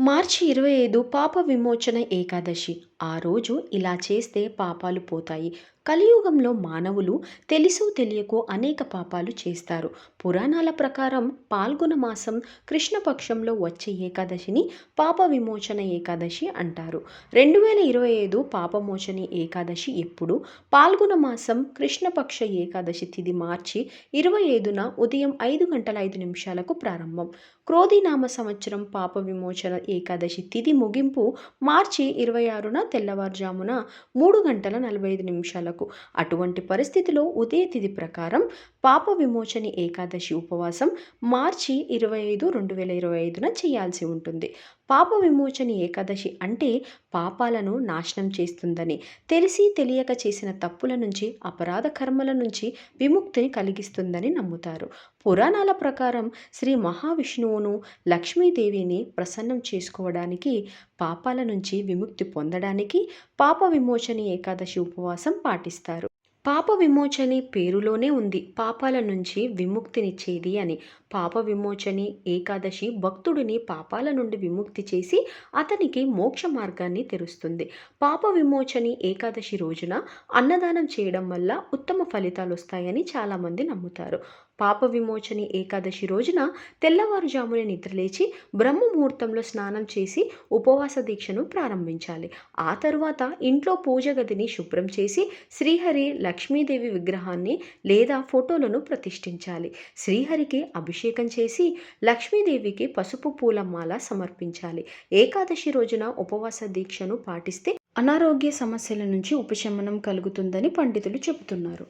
మార్చి ఇరవై ఐదు పాప విమోచన ఏకాదశి. ఆ రోజు ఇలా చేస్తే పాపాలు పోతాయి. కలియుగంలో మానవులు తెలుసో తెలియకో అనేక పాపాలు చేస్తారు. పురాణాల ప్రకారం పాల్గొన మాసం కృష్ణపక్షంలో వచ్చే ఏకాదశిని పాప విమోచన ఏకాదశి అంటారు. రెండు వేల ఇరవై ఐదు పాపమోచని ఏకాదశి ఎప్పుడు? పాల్గొన మాసం కృష్ణపక్ష ఏకాదశి తిది మార్చి ఇరవై ఐదున ఉదయం ఐదు గంటల ఐదు నిమిషాలకు ప్రారంభం. క్రోధినామ సంవత్సరం పాప విమోచన ఏకాదశి తిది ముగింపు మార్చి ఇరవై ఆరున తెల్లవారుజామున మూడు గంటల నలభై ఐదు నిమిషాలకు అటువంటి పరిస్థితిలో ఉదయ తిథి ప్రకారం పాప విమోచని ఏకాదశి ఉపవాసం మార్చి ఇరవై ఐదు రెండు వేల ఇరవై ఐదున చేయాల్సి ఉంటుంది. పాప విమోచని ఏకాదశి అంటే పాపాలను నాశనం చేస్తుందని తెలిసి తెలియక చేసిన తప్పుల నుంచి అపరాధ కర్మల నుంచి విముక్తిని కలిగిస్తుందని నమ్ముతారు. పురాణాల ప్రకారం శ్రీ మహావిష్ణువును లక్ష్మీదేవిని ప్రసన్నం చేసుకోవడానికి పాపాల నుంచి విముక్తి పొందడానికి పాప విమోచని ఏకాదశి ఉపవాసం పాటిస్తారు. పాప విమోచని పేరులోనే ఉంది. పాపాల నుంచి విముక్తినిచ్చేది అని. పాప విమోచని ఏకాదశి భక్తుడిని పాపాల నుండి విముక్తి చేసి అతనికి మోక్ష మార్గాన్ని తెరుస్తుంది. పాప విమోచని ఏకాదశి రోజున అన్నదానం చేయడం వల్ల ఉత్తమ ఫలితాలు వస్తాయని చాలామంది నమ్ముతారు. పాప విమోచని ఏకాదశి రోజున తెల్లవారుజామునే నిద్రలేచి బ్రహ్మ ముహూర్తంలో స్నానం చేసి ఉపవాస దీక్షను ప్రారంభించాలి. ఆ తరువాత ఇంట్లో పూజ గదిని శుభ్రం చేసి శ్రీహరి లక్ష్మీదేవి విగ్రహాన్ని లేదా ఫోటోలను ప్రతిష్ఠించాలి. శ్రీహరికి అభిషేకం చేసి లక్ష్మీదేవికి పసుపు పూల మాల సమర్పించాలి. ఏకాదశి రోజున ఉపవాస దీక్షను పాటిస్తే అనారోగ్య సమస్యల నుంచి ఉపశమనం కలుగుతుందని పండితులు చెబుతున్నారు.